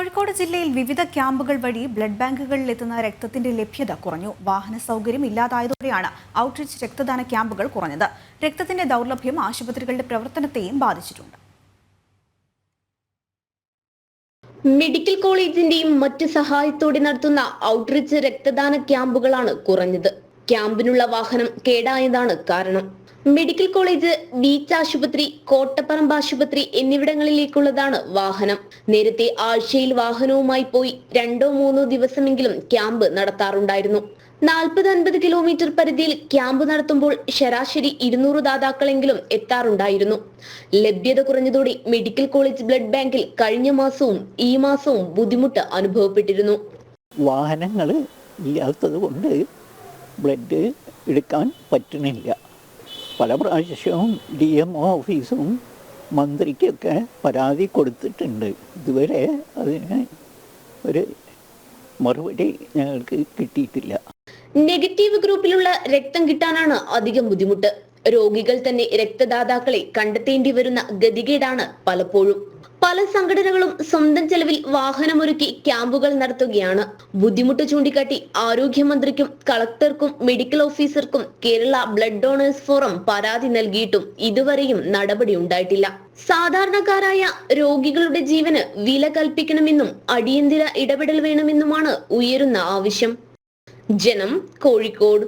കോഴിക്കോട് ജില്ലയിൽ വിവിധ ക്യാമ്പുകൾ വഴി ബ്ലഡ് ബാങ്കുകളിൽ എത്തുന്ന രക്തത്തിന്റെ ലഭ്യത കുറഞ്ഞു. വാഹന സൗകര്യം ഇല്ലാതായതോടെയാണ് ഔട്ട്റീച്ച് രക്തദാന ക്യാമ്പുകൾ കുറഞ്ഞത്. രക്തത്തിന്റെ ദൗർലഭ്യം ആശുപത്രികളുടെ പ്രവർത്തനത്തെയും ബാധിച്ചിട്ടുണ്ട്. മെഡിക്കൽ കോളേജിന്റെയും മറ്റ് സഹായത്തോടെ നടത്തുന്ന ഔട്ട്റീച്ച് രക്തദാന ക്യാമ്പുകളാണ് കുറഞ്ഞത്. ക്യാമ്പിനുള്ള വാഹനം കേടായതാണ് കാരണം. മെഡിക്കൽ കോളേജ് ബീച്ച് ആശുപത്രി കോട്ടപ്പറമ്പ് ആശുപത്രി എന്നിവിടങ്ങളിലേക്കുള്ളതാണ് വാഹനം. നേരത്തെ ആഴ്ചയിൽ വാഹനവുമായി പോയി രണ്ടോ മൂന്നോ ദിവസമെങ്കിലും ക്യാമ്പ് നടത്താറുണ്ടായിരുന്നു. നാൽപ്പത് അൻപത് കിലോമീറ്റർ പരിധിയിൽ ക്യാമ്പ് നടത്തുമ്പോൾ ശരാശരി ഇരുന്നൂറ് ദാതാക്കളെങ്കിലും എത്താറുണ്ടായിരുന്നു. ലഭ്യത കുറഞ്ഞതോടെ മെഡിക്കൽ കോളേജ് ബ്ലഡ് ബാങ്കിൽ കഴിഞ്ഞ മാസവും ഈ മാസവും ബുദ്ധിമുട്ട് അനുഭവപ്പെട്ടിരുന്നു. വാഹനങ്ങൾ ഇല്ലാത്തത് കൊണ്ട് ബ്ലഡ് എടുക്കാൻ പറ്റുന്നില്ല. പല പ്രാവശ്യവും ഡി എം ഓഫീസും മന്ത്രിക്കൊക്കെ പരാതി കൊടുത്തിട്ടുണ്ട്. ഇതുവരെ അതിന് ഒരു മറുപടി ഞങ്ങൾക്ക് കിട്ടിയിട്ടില്ല. നെഗറ്റീവ് ഗ്രൂപ്പിലുള്ള രക്തം കിട്ടാനാണ് അധികം ബുദ്ധിമുട്ട്. രോഗികൾ തന്നെ രക്തദാതാക്കളെ കണ്ടെത്തേണ്ടി വരുന്ന ഗതികേടാണ് പലപ്പോഴും. പല സംഘടനകളും സ്വന്തം ചെലവിൽ വാഹനമൊരുക്കി ക്യാമ്പുകൾ നടത്തുകയാണ്. ബുദ്ധിമുട്ട് ചൂണ്ടിക്കാട്ടി ആരോഗ്യമന്ത്രിക്കും കളക്ടർക്കും മെഡിക്കൽ ഓഫീസർക്കും കേരള ബ്ലഡ് ഡോണേഴ്സ് ഫോറം പരാതി നൽകിയിട്ടും ഇതുവരെയും നടപടി ഉണ്ടായിട്ടില്ല. സാധാരണക്കാരായ രോഗികളുടെ ജീവന് വില കൽപ്പിക്കണമെന്നും അടിയന്തര ഇടപെടൽ വേണമെന്നുമാണ് ഉയരുന്ന ആവശ്യം. ജനം കോഴിക്കോട്